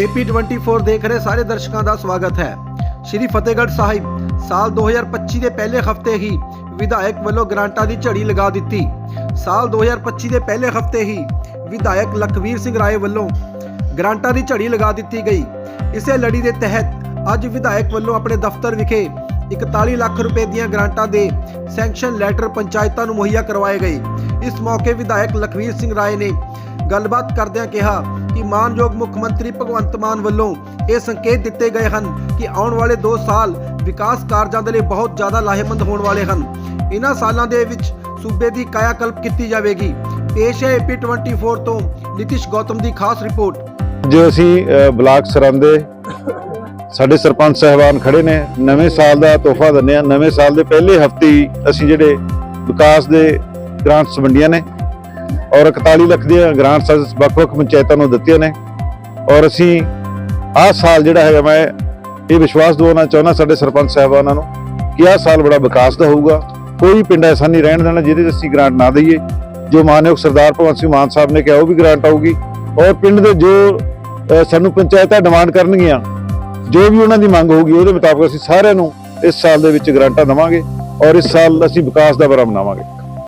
AP24 ਦੇਖ ਰਹੇ ਸਾਰੇ ਦਰਸ਼ਕਾਂ ਦਾ ਸਵਾਗਤ ਹੈ। ਸ਼੍ਰੀ ਫਤਿਹਗੜ੍ਹ ਸਾਹਿਬ ਸਾਲ 2025 ਦੇ ਪਹਿਲੇ ਹਫ਼ਤੇ ਹੀ ਵਿਧਾਇਕ ਵੱਲੋਂ ਗ੍ਰਾਂਟਾਂ ਦੀ ਝੜੀ ਲਗਾ ਦਿੱਤੀ। ਸਾਲ 2025 ਦੇ ਪਹਿਲੇ ਹਫ਼ਤੇ ਹੀ ਵਿਧਾਇਕ ਲਖਵੀਰ ਸਿੰਘ ਰਾਏ ਵੱਲੋਂ ਗ੍ਰਾਂਟਾਂ ਦੀ ਝੜੀ ਲਗਾ ਦਿੱਤੀ ਗਈ। ਇਸੇ ਲੜੀ ਦੇ ਤਹਿਤ ਅੱਜ ਵਿਧਾਇਕ ਵੱਲੋਂ ਆਪਣੇ ਦਫ਼ਤਰ ਵਿਖੇ 41 ਲੱਖ ਰੁਪਏ ਦੀਆਂ ਗ੍ਰਾਂਟਾਂ ਦੇ ਸੈਂਕਸ਼ਨ ਲੈਟਰ ਪੰਚਾਇਤਾਂ ਨੂੰ ਮੁਹੱਈਆ ਕਰਵਾਏ ਗਏ। ਇਸ ਮੌਕੇ ਵਿਧਾਇਕ ਲਖਵੀਰ ਸਿੰਘ ਰਾਏ ਨੇ ਗੱਲਬਾਤ ਕਰਦਿਆਂ ਕਿਹਾ ਮਾਨਯੋਗ ਮੁੱਖ ਮੰਤਰੀ ਭਗਵੰਤ ਮਾਨ ਵੱਲੋਂ ਇਹ ਸੰਕੇਤ ਦਿੱਤੇ ਗਏ ਹਨ ਕਿ ਆਉਣ ਵਾਲੇ 2 ਸਾਲ ਵਿਕਾਸ ਕਾਰਜਾਂ ਦੇ ਲਈ ਬਹੁਤ ਜ਼ਿਆਦਾ ਲਾਹੇਮੰਦ ਹੋਣ ਵਾਲੇ ਹਨ। ਇਹਨਾਂ ਸਾਲਾਂ ਦੇ ਵਿੱਚ ਸੂਬੇ ਦੀ ਕਾਇਆਕਲਪ ਕੀਤੀ ਜਾਵੇਗੀ। ਪੇਸ਼ ਹੈ AP24 ਤੋਂ ਨਿਤਿਸ਼ ਗੌਤਮ ਦੀ ਖਾਸ ਰਿਪੋਰਟ। ਜੋ ਅਸੀਂ ਬਲਾਕ ਸਰੰਦੇ ਸਾਡੇ ਸਰਪੰਚ ਸਹਿਬਾਨ ਖੜੇ ਨੇ, ਨਵੇਂ ਸਾਲ ਦਾ ਤੋਹਫਾ ਦਿੰਦੇ ਆ ਨਵੇਂ ਸਾਲ ਦੇ ਪਹਿਲੇ ਹਫ਼ਤੇ ਅਸੀਂ ਜਿਹੜੇ ਵਿਕਾਸ ਦੇ ਗ੍ਰਾਂਟਸ ਵੰਡੀਆਂ ਨੇ ਔਰ 41 ਲੱਖ ਦੀਆਂ ਗ੍ਰਾਂਟਸ ਵੱਖ-ਵੱਖ ਪੰਚਾਇਤਾਂ ਨੂੰ ਦਿੱਤੀਆਂ ਨੇ। ਔਰ ਅਸੀਂ ਆਹ ਸਾਲ ਜਿਹੜਾ ਹੈਗਾ, ਮੈਂ ਇਹ ਵਿਸ਼ਵਾਸ ਦਿਵਾਉਣਾ ਚਾਹੁੰਦਾ ਸਾਡੇ ਸਰਪੰਚ ਸਾਹਿਬਾਨਾਂ ਨੂੰ ਕਿ ਆਹ ਸਾਲ ਬੜਾ ਵਿਕਾਸ ਦਾ ਹੋਊਗਾ। ਕੋਈ ਪਿੰਡ ਐਸਾ ਨਹੀਂ ਰਹਿਣ ਦੇਣਾ ਜਿਹਦੇ 'ਚ ਅਸੀਂ ਗ੍ਰਾਂਟ ਨਾ ਦਈਏ। ਜੋ ਮਾਨਯੋਗ ਸਰਦਾਰ ਭਗਵੰਤ ਸਿੰਘ ਮਾਨ ਸਾਹਿਬ ਨੇ ਕਿਹਾ, ਉਹ ਵੀ ਗ੍ਰਾਂਟ ਆਊਗੀ। ਔਰ ਪਿੰਡ ਦੇ ਜੋ ਸਾਨੂੰ ਪੰਚਾਇਤਾਂ ਡਿਮਾਂਡ ਕਰਨਗੀਆਂ, ਜੋ ਵੀ ਉਹਨਾਂ ਦੀ ਮੰਗ ਹੋਊਗੀ, ਉਹਦੇ ਮੁਤਾਬਕ ਅਸੀਂ ਸਾਰਿਆਂ ਨੂੰ ਇਸ ਸਾਲ ਦੇ ਵਿੱਚ ਗ੍ਰਾਂਟਾਂ ਦੇਵਾਂਗੇ। ਔਰ ਇਸ ਸਾਲ ਅਸੀਂ ਵਿਕਾਸ ਦਾ ਬਰਾ ਮਨਾਵਾਂਗੇ।